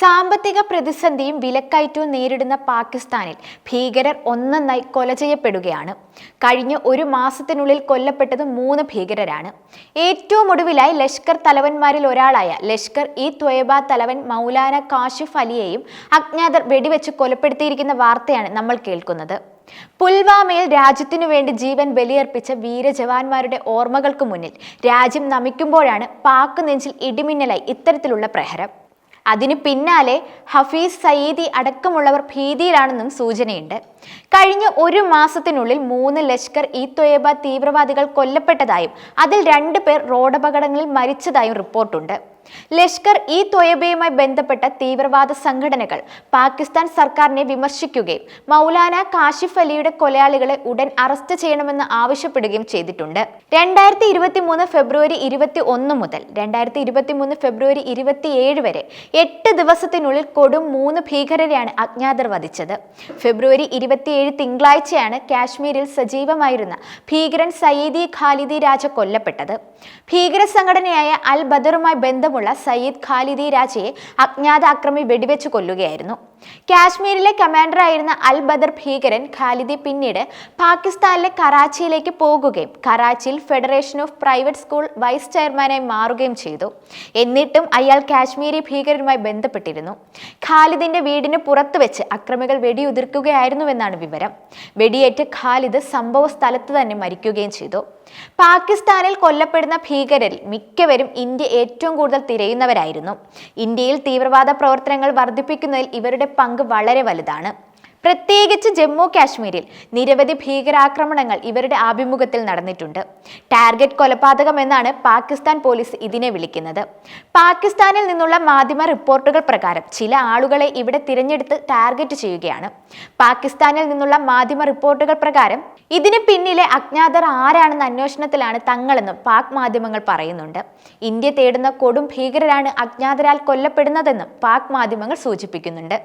സാമ്പത്തിക പ്രതിസന്ധിയും വിലക്കയറ്റവും നേരിടുന്ന പാകിസ്ഥാനിൽ ഭീകരർ ഒന്നൊന്നായി കൊല ചെയ്യപ്പെടുകയാണ്. കഴിഞ്ഞ ഒരു മാസത്തിനുള്ളിൽ കൊല്ലപ്പെട്ടത് മൂന്ന് ഭീകരരാണ്. ഏറ്റവും ഒടുവിലായി ലഷ്കർ തലവന്മാരിൽ ഒരാളായ ലഷ്കർ ഇ ത്വയബ തലവൻ മൗലാന കാശിഫ് അലിയെയും അജ്ഞാതർ വെടിവെച്ച് കൊലപ്പെടുത്തിയിരിക്കുന്ന വാർത്തയാണ് നമ്മൾ കേൾക്കുന്നത്. പുൽവാമയിൽ രാജ്യത്തിനു വേണ്ടി ജീവൻ ബലിയർപ്പിച്ച വീരജവാന്മാരുടെ ഓർമ്മകൾക്ക് മുന്നിൽ രാജ്യം നമിക്കുമ്പോഴാണ് പാക് നെഞ്ചിൽ ഇടിമിന്നലായി ഇത്തരത്തിലുള്ള പ്രഹരം. അതിനു പിന്നാലെ ഹഫീസ് സയ്യിദി അടക്കമുള്ളവർ ഭീതിയിലാണെന്നും സൂചനയുണ്ട്. കഴിഞ്ഞ ഒരു മാസത്തിനുള്ളിൽ മൂന്ന് ലഷ്കർ ഇ തൊയബ തീവ്രവാദികൾ കൊല്ലപ്പെട്ടതായും അതിൽ രണ്ട് പേർ റോഡപകടങ്ങളിൽ മരിച്ചതായും റിപ്പോർട്ടുണ്ട്. ലഷ്കർ ഇ തൊയബയുമായി ബന്ധപ്പെട്ട തീവ്രവാദ സംഘടനകൾ പാകിസ്ഥാൻ സർക്കാരിനെ വിമർശിക്കുകയും മൗലാന കാശിഫ് അലിയുടെ കൊലയാളികളെ ഉടൻ അറസ്റ്റ് ചെയ്യണമെന്ന് ആവശ്യപ്പെടുകയും ചെയ്തിട്ടുണ്ട്. രണ്ടായിരത്തി ഇരുപത്തി മൂന്ന് ഫെബ്രുവരി ഇരുപത്തി ഒന്ന് മുതൽ രണ്ടായിരത്തി ഇരുപത്തി മൂന്ന് ഫെബ്രുവരി ഇരുപത്തിയേഴ് വരെ എട്ട് ദിവസത്തിനുള്ളിൽ കൊടും മൂന്ന് ഭീകരരെയാണ് അജ്ഞാതർ വധിച്ചത്. ഫെബ്രുവരി ഇരുപത്തിയേഴ് തിങ്കളാഴ്ചയാണ് കാശ്മീരിൽ സജീവമായിരുന്ന ഭീകരൻ സയ്യിദി ഖാലിദി രാജ കൊല്ലപ്പെട്ടത്. ഭീകര സംഘടനയായ അൽ ബദറുമായി ബന്ധമുള്ള സയ്യിദ് ഖാലിദി രാജയെ അജ്ഞാത അക്രമി വെടിവെച്ച് കൊല്ലുകയായിരുന്നു. കാശ്മീരിലെ കമാൻഡറായിരുന്ന അൽ ബദർ ഭീകരൻ ഖാലിദി പിന്നീട് പാകിസ്ഥാനിലെ കറാച്ചിയിലേക്ക് പോകുകയും കറാച്ചിയിൽ federation of private school vice ചെയർമാനായി മാറുകയും ചെയ്തു. എന്നിട്ടും അയാൾ കാശ്മീരി ഭീകരരുമായി ബന്ധപ്പെട്ടിരുന്നു. ഖാലിദിന്റെ വീടിന് പുറത്ത് വെച്ച് അക്രമികൾ വെടിയുതിർക്കുകയായിരുന്നുവെന്നാണ് വിവരം. വെടിയേറ്റ് ഖാലിദ് സംഭവ സ്ഥലത്ത് തന്നെ മരിക്കുകയും ചെയ്തു. പാകിസ്ഥാനിൽ കൊല്ലപ്പെടുന്ന ഭീകരരിൽ മിക്കവരും ഇന്ത്യ ഏറ്റവും കൂടുതൽ തിരയുന്നവരായിരുന്നു. ഇന്ത്യയിൽ തീവ്രവാദ പ്രവർത്തനങ്ങൾ വർദ്ധിപ്പിക്കുന്നതിൽ ഇവരുടെ പങ്ക് വളരെ വലുതാണ്. പ്രത്യേകിച്ച് ജമ്മു കാശ്മീരിൽ നിരവധി ഭീകരാക്രമണങ്ങൾ ഇവരുടെ ആഭിമുഖ്യത്തിൽ നടന്നിട്ടുണ്ട്. ടാർഗറ്റ് കൊലപാതകം എന്നാണ് പാകിസ്ഥാൻ പോലീസ് ഇതിനെ വിളിക്കുന്നത്. പാകിസ്ഥാനിൽ നിന്നുള്ള മാധ്യമ റിപ്പോർട്ടുകൾ പ്രകാരം ചില ആളുകളെ ഇവിടെ തിരഞ്ഞെടുത്ത് ടാർഗറ്റ് ചെയ്യുകയാണ്. പാകിസ്ഥാനിൽ നിന്നുള്ള മാധ്യമ റിപ്പോർട്ടുകൾ പ്രകാരം ഇതിന് പിന്നിലെ അജ്ഞാതർ ആരാണെന്ന അന്വേഷണത്തിലാണ് തങ്ങളെന്നും പാക് മാധ്യമങ്ങൾ പറയുന്നുണ്ട്. ഇന്ത്യ തേടുന്ന കൊടും ഭീകരരാണ് അജ്ഞാതരാൽ കൊല്ലപ്പെടുന്നതെന്നും പാക് മാധ്യമങ്ങൾ സൂചിപ്പിക്കുന്നുണ്ട്.